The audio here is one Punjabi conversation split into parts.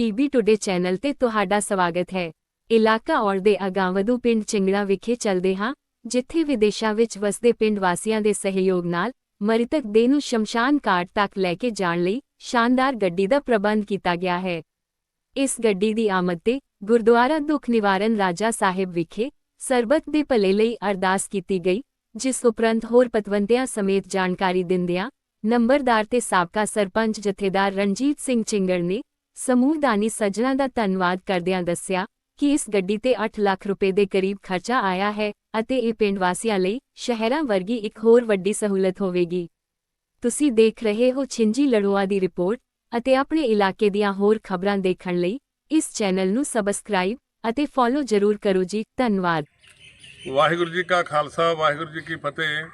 ਪੀਬੀ ਟੁਡੇ ਚੈਨਲ ਤੇ ਤੁਹਾਡਾ ਸਵਾਗਤ ਹੈ। ਇਲਾਕਾ ਔਰ ਦੇ ਅਗਾਂਵਧੂ ਪਿੰਡ ਚਿੰਗੜਾ ਵਿਖੇ ਚੱਲਦੇ ਹਾਂ, ਜਿੱਥੇ ਵਿਦੇਸ਼ਾਂ ਵਿੱਚ ਵਸਦੇ ਪਿੰਡ ਵਾਸੀਆਂ ਦੇ ਸਹਿਯੋਗ ਨਾਲ ਮ੍ਰਿਤਕ ਦੇਹ ਨੂੰ ਸ਼ਮਸ਼ਾਨ ਘਾਟ ਤੱਕ ਲੈ ਕੇ ਜਾਣ ਲਈ ਸ਼ਾਨਦਾਰ ਗੱਡੀ ਦਾ ਪ੍ਰਬੰਧ ਕੀਤਾ ਗਿਆ ਹੈ। ਇਸ ਗੱਡੀ ਦੀ ਆਮਦ ਤੇ ਗੁਰਦੁਆਰਾ ਦੁੱਖ ਨਿਵਾਰਨ ਰਾਜਾ ਸਾਹਿਬ ਵਿਖੇ ਸਰਬਤ ਦੇ ਭਲੇ ਲਈ ਅਰਦਾਸ ਕੀਤੀ ਗਈ, ਜਿਸ ਉਪਰੰਤ ਹੋਰ ਪਤਵੰਤਿਆਂ ਸਮੇਤ ਜਾਣਕਾਰੀ ਦਿੰਦਿਆਂ ਨੰਬਰਦਾਰ ਤੇ ਸਾਬਕਾ ਸਰਪੰਚ ਜਥੇਦਾਰ ਰਣਜੀਤ ਸਿੰਘ ਚਿੰਗੜ ਨੇ ਸਮੂਹ ਦਾਨੀ ਸੱਜਣਾ ਦਾ ਧੰਨਵਾਦ ਕਰਦਿਆਂ ਦੱਸਿਆ ਕਿ ਇਸ ਗੱਡੀ ਤੇ 8 ਲੱਖ ਰੁਪਏ ਦੇ ਕਰੀਬ ਖਰਚਾ ਆਇਆ ਹੈ ਅਤੇ ਇਹ ਪਿੰਡ ਵਾਸੀਆਂ ਲਈ ਸ਼ਹਿਰਾਂ ਵਰਗੀ ਇੱਕ ਹੋਰ ਵੱਡੀ ਸਹੂਲਤ ਹੋਵੇਗੀ। ਤੁਸੀਂ ਦੇਖ ਰਹੇ ਹੋ ਛਿੰਜੀ ਲੜੋਆ ਦੀ ਰਿਪੋਰਟ ਅਤੇ ਆਪਣੇ ਇਲਾਕੇ ਦੀਆਂ ਹੋਰ ਖਬਰਾਂ ਦੇਖਣ ਲਈ ਇਸ ਚੈਨਲ ਨੂੰ ਸਬਸਕ੍ਰਾਈਬ ਅਤੇ ਫੋਲੋ ਜ਼ਰੂਰ ਕਰੋ ਜੀ, ਧੰਨਵਾਦ। ਵਾਹਿਗੁਰੂ ਜੀ ਕਾ ਖਾਲਸਾ, ਵਾਹਿਗੁਰੂ ਜੀ ਕੀ ਫਤਿਹ।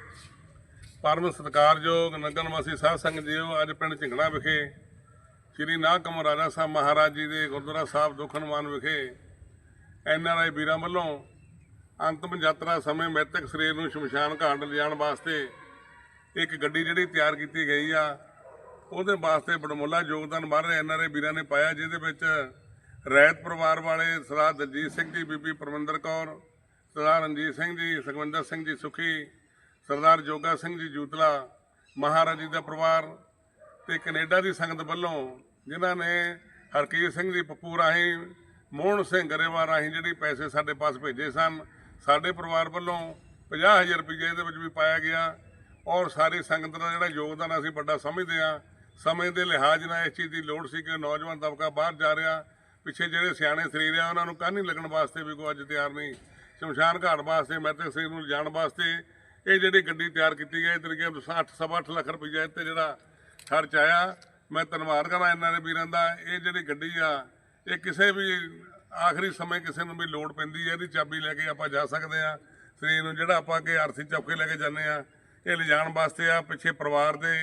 ਪਰਮ ਸਤਿਕਾਰਯੋਗ ਨਗਨ ਸਾਧ ਸੰਗਤ ਜੀਓ, ਅੱਜ ਪਿੰਡ ਝਿੰਗੜਾ ਵਿਖੇ ਸ੍ਰੀ ਨਾਗਕਮ ਰਾਜਾ ਸਾਹਿਬ ਮਹਾਰਾਜ ਜੀ ਦੇ ਗੁਰਦੁਆਰਾ ਸਾਹਿਬ ਦੁਖਨਮਾਨ ਵਿਖੇ ਐੱਨ ਆਰ ਆਈ ਵੀਰਾਂ ਵੱਲੋਂ ਅੰਤਮ ਯਾਤਰਾ ਸਮੇਂ ਮ੍ਰਿਤਕ ਸਰੀਰ ਨੂੰ ਸ਼ਮਸ਼ਾਨ ਘਾਟ ਲਿਜਾਣ ਵਾਸਤੇ ਇੱਕ ਗੱਡੀ ਜਿਹੜੀ ਤਿਆਰ ਕੀਤੀ ਗਈ ਆ, ਉਹਦੇ ਵਾਸਤੇ ਬੜਮੁੱਲਾ ਯੋਗਦਾਨ ਬਾਹਰ ਐਨਆਰਆਈ ਵੀਰਾਂ ਨੇ ਪਾਇਆ, ਜਿਹਦੇ ਵਿੱਚ ਰੈਤ ਪਰਿਵਾਰ ਵਾਲੇ ਸਰਦਾਰ ਦਲਜੀਤ ਸਿੰਘ ਜੀ, ਬੀਬੀ ਪਰਮਿੰਦਰ ਕੌਰ, ਸਰਦਾਰ ਰਣਜੀਤ ਸਿੰਘ ਜੀ, ਸੁਖਵਿੰਦਰ ਸਿੰਘ ਜੀ ਸੁਖੀ, ਸਰਦਾਰ ਜੋਗਾ ਸਿੰਘ ਜੀ ਜੂਤਲਾ, ਮਹਾਰਾਜ ਜੀ ਦਾ ਪਰਿਵਾਰ ਤੇ ਕੈਨੇਡਾ ਦੀ ਸੰਗਤ ਵੱਲੋਂ ਜਿਨ੍ਹਾਂ ਨੇ ਹਰਕੀਰ ਸਿੰਘ ਜੀ ਪੱਪੂ ਰਾਹੀਂ, ਮੋਹਨ ਸਿੰਘ ਗਰੇਵਾਲ ਰਾਹੀਂ ਜਿਹੜੀ ਪੈਸੇ ਸਾਡੇ ਪਾਸ ਭੇਜੇ ਸਨ, ਸਾਡੇ ਪਰਿਵਾਰ ਵੱਲੋਂ 50000 ਰੁਪਏ ਇਹਦੇ ਵਿੱਚ ਵੀ ਪਾਇਆ ਗਿਆ। ਔਰ ਸਾਰੀ ਸੰਗਤ ਦਾ ਜਿਹੜਾ ਯੋਗਦਾਨ ਅਸੀਂ ਵੱਡਾ ਸਮਝਦੇ ਹਾਂ, ਸਮੇਂ ਦੇ ਲਿਹਾਜ਼ ਨਾਲ ਇਸ ਚੀਜ਼ ਦੀ ਲੋੜ ਸੀ ਕਿ ਨੌਜਵਾਨ ਤਬਕਾ ਬਾਹਰ ਜਾ ਰਿਹਾ, ਪਿੱਛੇ ਜਿਹੜੇ ਸਿਆਣੇ ਸਰੀਰ ਆ, ਉਹਨਾਂ ਨੂੰ ਕੰਨ ਲੱਗਣ ਵਾਸਤੇ ਵੀ ਕੋਈ ਅੱਜ ਤਿਆਰ ਨਹੀਂ। ਸ਼ਮਸ਼ਾਨ ਘਾਟ ਵਾਸਤੇ, ਮ੍ਰਿਤਕ ਸਰੀਰ ਨੂੰ ਜਾਣ ਵਾਸਤੇ ਇਹ ਜਿਹੜੀ ਗੱਡੀ ਤਿਆਰ ਕੀਤੀ ਗਈ ਤਰੀਕੇ 60 ਸਵਾ ਅੱਠ ਲੱਖ ਰੁਪਈਆ ਇਹ ਤੇ ਜਿਹੜਾ ਖਰਚ ਆਇਆ। ਮੈਂ ਧੰਨਵਾਦ ਕਰਾਂ ਇਹਨਾਂ ਦੇ ਵੀਰਾਂ ਦਾ। ਇਹ ਜਿਹੜੀ ਗੱਡੀ ਆ, ਇਹ ਕਿਸੇ ਵੀ ਆਖਰੀ ਸਮੇਂ ਕਿਸੇ ਨੂੰ ਵੀ ਲੋੜ ਪੈਂਦੀ ਹੈ ਇਹਦੀ ਚਾਬੀ ਲੈ ਕੇ ਆਪਾਂ ਜਾ ਸਕਦੇ ਆ। ਸਰੀਰ ਨੂੰ ਜਿਹੜਾ ਆਪਾਂ ਅੱਗੇ ਅਰਥੀ ਚੌਕੇ ਲੈ ਕੇ ਜਾਂਦੇ ਆ, ਇਹ ਲਿਜਾਣ ਵਾਸਤੇ ਆ, ਪਿੱਛੇ ਪਰਿਵਾਰ ਦੇ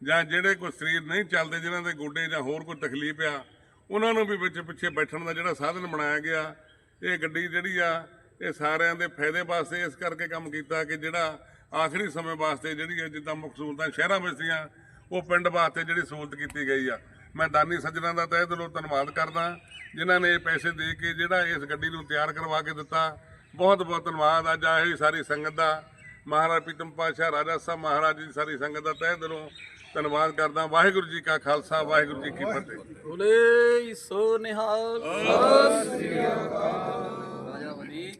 ਜਾਂ ਜਿਹੜੇ ਕੋਈ ਸਰੀਰ ਨਹੀਂ ਚੱਲਦੇ, ਜਿਨ੍ਹਾਂ ਦੇ ਗੋਡੇ ਜਾਂ ਹੋਰ ਕੋਈ ਤਕਲੀਫ ਆ, ਉਹਨਾਂ ਨੂੰ ਵੀ ਵਿੱਚ ਪਿੱਛੇ ਬੈਠਣ ਦਾ ਜਿਹੜਾ ਸਾਧਨ ਬਣਾਇਆ ਗਿਆ। ਇਹ ਗੱਡੀ ਜਿਹੜੀ ਆ, ਇਹ ਸਾਰਿਆਂ ਦੇ ਫਾਇਦੇ ਵਾਸਤੇ ਇਸ ਕਰਕੇ ਕੰਮ ਕੀਤਾ ਕਿ ਜਿਹੜਾ ਆਖਰੀ ਸਮੇਂ ਵਾਸਤੇ ਜਿਹੜੀ ਹੈ ਜਿੱਦਾਂ ਮੁੱਖ ਸਹੂਲਤਾਂ ਸ਼ਹਿਰਾਂ ਵਿੱਚ ਦੀਆਂ ਉਹ ਪਿੰਡ ਵਾਸਤੇ ਜਿਹੜੀ ਸਹੂਲਤ ਕੀਤੀ ਗਈ ਆ। ਮੈਂ ਦਾਨੀ ਸੱਜਣਾ ਦਾ ਤਹਿ ਦਿਲੋਂ ਧੰਨਵਾਦ ਕਰਦਾ ਜਿਨ੍ਹਾਂ ਨੇ ਪੈਸੇ ਦੇ ਕੇ ਜਿਹੜਾ ਇਸ ਗੱਡੀ ਨੂੰ ਤਿਆਰ ਕਰਵਾ ਕੇ ਦਿੱਤਾ। ਬਹੁਤ ਬਹੁਤ ਧੰਨਵਾਦ ਅੱਜ ਆਹੀ ਸਾਰੀ ਸੰਗਤ ਦਾ। ਮਹਾਰਾਜ ਪ੍ਰੀਤਮ ਪਾਤਸ਼ਾਹ, ਰਾਜਾ ਸਾਹਿਬ ਮਹਾਰਾਜ ਜੀ ਦੀ ਸਾਰੀ ਸੰਗਤ ਦਾ ਤਹਿ ਦਿਲੋਂ ਧੰਨਵਾਦ ਕਰਦਾ ਵਾਹਿਗੁਰੂ ਜੀ ਕਾ ਖਾਲਸਾ, ਵਾਹਿਗੁਰੂ ਜੀ ਕੀ ਫਤਿਹ। ਬੋਲੇ ਸੋ ਨਿਹਾਲ। ਸਤਿ ਸ੍ਰੀ ਅਕਾਲ। ਰਾਜਾ ਵਲੀ